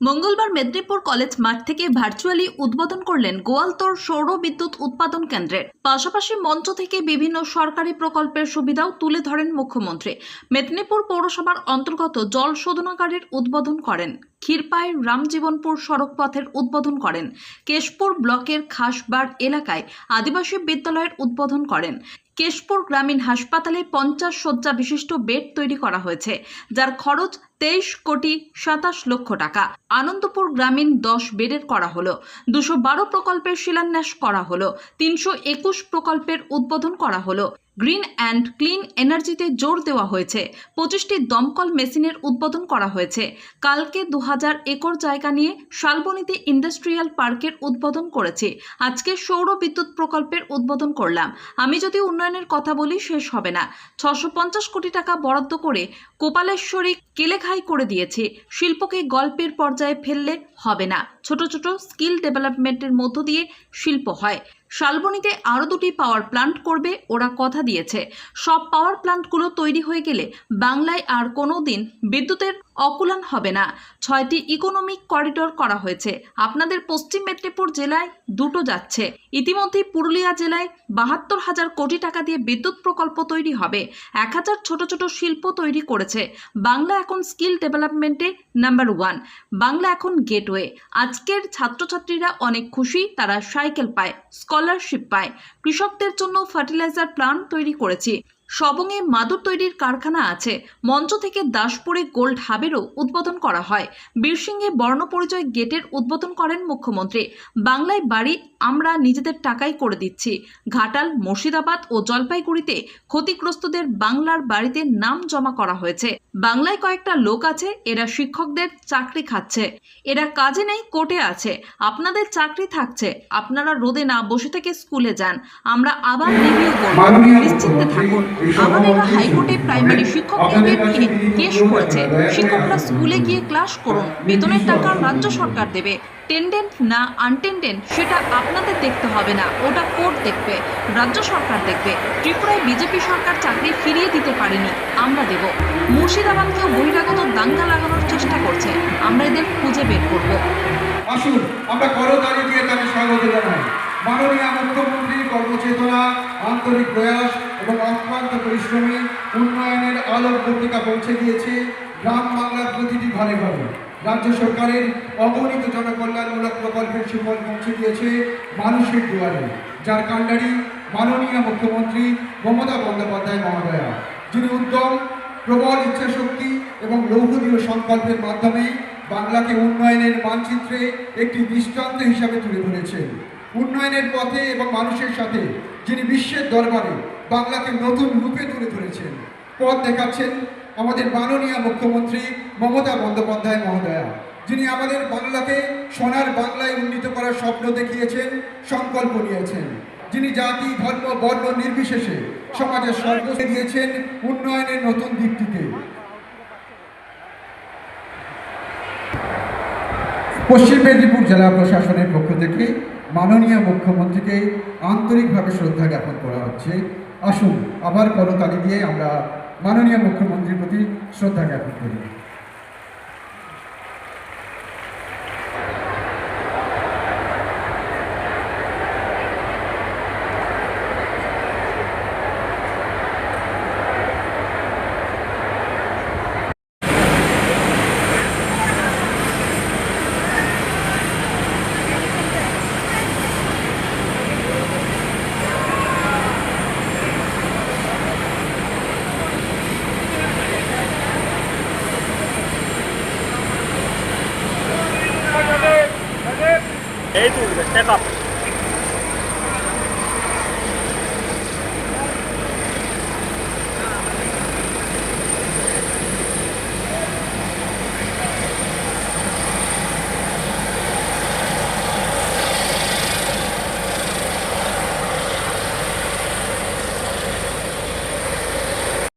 মঙ্গলবার মেদিনীপুর কলেজ মাঠ থেকে ভার্চুয়ালি উদ্বোধন করলেন গোয়ালতোর সৌর বিদ্যুৎ উৎপাদন কেন্দ্রের। পাশাপাশি মঞ্চ থেকে বিভিন্ন সরকারি প্রকল্পের সুবিধাও তুলে ধরেন মুখ্যমন্ত্রী। মেদিনীপুর পৌরসভার অন্তর্গত জল শোধনাগারের উদ্বোধন করেন। ক্ষীরপাই রামজীবনপুর সড়ক পথের উদ্বোধন করেন। কেশপুর ব্লকের খাসবাড় এলাকায় আদিবাসী বিদ্যালয়ের উদ্বোধন করেন। কেশপুর গ্রামীণ হাসপাতালে পঞ্চাশ শয্যা বিশিষ্ট বেড তৈরি করা হয়েছে, যার খরচ তেইশ কোটি সাতাশ লক্ষ টাকা। আনন্দপুর গ্রামীণ দশ বেডের করা হলো। দুশো বারো প্রকল্পের শিলান্যাস করা হলো। তিনশো একুশ প্রকল্পের উদ্বোধন করা হলো। গ্রিন অ্যান্ড ক্লিন এনার্জিতে জোর দেওয়া হয়েছে। পঁচিশটি দমকল মেশিনের উদ্বোধন করা হয়েছে। কালকে দু হাজার একর জায়গা নিয়ে শালবনীতে ইন্ডাস্ট্রিয়াল পার্কের উদ্বোধন করেছে। আজকে সৌর বিদ্যুৎ প্রকল্পের উদ্বোধন করলাম। আমি যদি উন্নয়নের কথা বলি, শেষ হবে না। ছশো কোটি টাকা বরাদ্দ করে কোপালেশ্বরী কেলেঘাই করে দিয়েছে। শিল্পকে গল্পের পর্যায়ে ফেললে হবে না। ছোট ছোট স্কিল ডেভেলপমেন্টের মধ্য দিয়ে শিল্প হয়। শালবনীতে আরও দুটি পাওয়ার প্লান্ট করবে, ওরা কথা দিয়েছে। সব পাওয়ার প্লান্টগুলো তৈরি হয়ে গেলে বাংলায় আর কোনো দিন বিদ্যুতের অকুলান হবে না। ছয়টি ইকোনমিক করিডোর করা হয়েছে। আপনাদের পশ্চিম মেদিনীপুর জেলায় দুটো যাচ্ছে। ইতিমধ্যেই পুরুলিয়া জেলায় বাহাত্তর হাজার কোটি টাকা দিয়ে বিদ্যুৎ প্রকল্প তৈরি হবে। এক হাজার ছোট ছোট শিল্প তৈরি করেছে। বাংলা এখন স্কিল ডেভেলপমেন্টে নাম্বার ওয়ান বাংলা এখন গেটওয়ে আজকের ছাত্রছাত্রীরা অনেক খুশি, তারা সাইকেল পায়। স্কলারশিপ পায়। কৃষকদের জন্য ফার্টিলাইজার প্ল্যান্ট তৈরি করেছি। সবংয়ে মাদুর তৈরির কারখানা আছে। মঞ্চ থেকে দাসপুরে গোল্ড হাবেরও উদ্বোধন করা হয়। বীরসিংহে বর্ণপরিচয় গেটের উদ্বোধন করেন মুখ্যমন্ত্রী। বাংলায় বাড়ি আমরা নিজেদের টাকাই করে দিচ্ছি। ঘাটাল, মুর্শিদাবাদ ও জলপাইগুড়িতে ক্ষতিগ্রস্তদের বাংলার বাড়িতে নাম জমা করা হয়েছে। বাংলায় কয়েকটা লোক আছে এরা শিক্ষকদের চাকরি খাচ্ছে। এরা কাজে নেই কোর্টে আছে। আপনাদের চাকরি থাকছে। আপনারা রোদে না বসে থেকে স্কুলে যান। আমরা আবার রিভিউ করব। নিশ্চিন্তে থাকুন। আমাদের এরা হাইকোর্টে প্রাইমারি শিক্ষক কেস করেছে। শিক্ষকরা স্কুলে গিয়ে ক্লাস করুন। বেতনের টাকা রাজ্য সরকার দেবে। টেন্ডেন্ট না আনটেন্ডেন্ট সেটা আপনাদের দেখতে হবে না। ওটা কোর্ট দেখবে, রাজ্য সরকার দেখবে। ত্রিপুরায় বিজেপি সরকার চাকরি ফিরিয়ে দিতে পারেনি, আমরা দেব। মুর্শিদাবাদকেও বহিরাগত দাঙ্গা লাগানোর চেষ্টা করছে, আমরা এদের খুঁজে বের করব। আসুন, আমরা করতালি দিয়ে তাকে স্বাগত জানাই। মাননীয় মুখ্যমন্ত্রীর কর্মচেতনা, আন্তরিক প্রয়াস এবং অক্লান্ত পরিশ্রমী উন্নয়নের আলোক পত্রিকা পৌঁছে দিয়েছে। গ্রাম বাংলার প্রতিটি ঘরে ঘরে। রাজ্য সরকারের অগণিত জনকল্যাণমূলক প্রকল্পের সুফল পৌঁছে দিয়েছে মানুষের দুয়ারে, যার কাণ্ডারি মাননীয় মুখ্যমন্ত্রী মমতা বন্দ্যোপাধ্যায় মহোদয়া, যিনি উদ্যম প্রবল ইচ্ছাশক্তি এবং লৌহদীয় সংকল্পের মাধ্যমে বাংলাকে উন্নয়নের মানচিত্রে একটি দৃষ্টান্ত হিসাবে তুলে ধরেছেন। উন্নয়নের পথে এবং মানুষের সাথে যিনি বিশ্বের দরবারে বাংলাকে নতুন রূপে তুলে ধরেছেন, পথ দেখাচ্ছেন আমাদের মাননীয় মুখ্যমন্ত্রী মমতা বন্দ্যোপাধ্যায় মহোদয়া, যিনি আমাদের বাংলাকে সোনার বাংলায় উন্নীত করার স্বপ্ন দেখিয়েছেন, সংকল্প নিয়েছেন। যিনি জাতি, ধর্ম, বর্ণ নির্বিশেষে সমাজের সর্বস্ব দিয়েছেন উন্নয়নের নতুন দিকটিতে। পশ্চিম মেদিনীপুর জেলা প্রশাসনের পক্ষ থেকে মাননীয় মুখ্যমন্ত্রীকে আন্তরিকভাবে শ্রদ্ধা জ্ঞাপন করা হচ্ছে। আসুন, আবার করতালি দিয়ে আমরা মাননীয় মুখ্যমন্ত্রীর প্রতি শ্রদ্ধা জ্ঞাপন করি। 没错。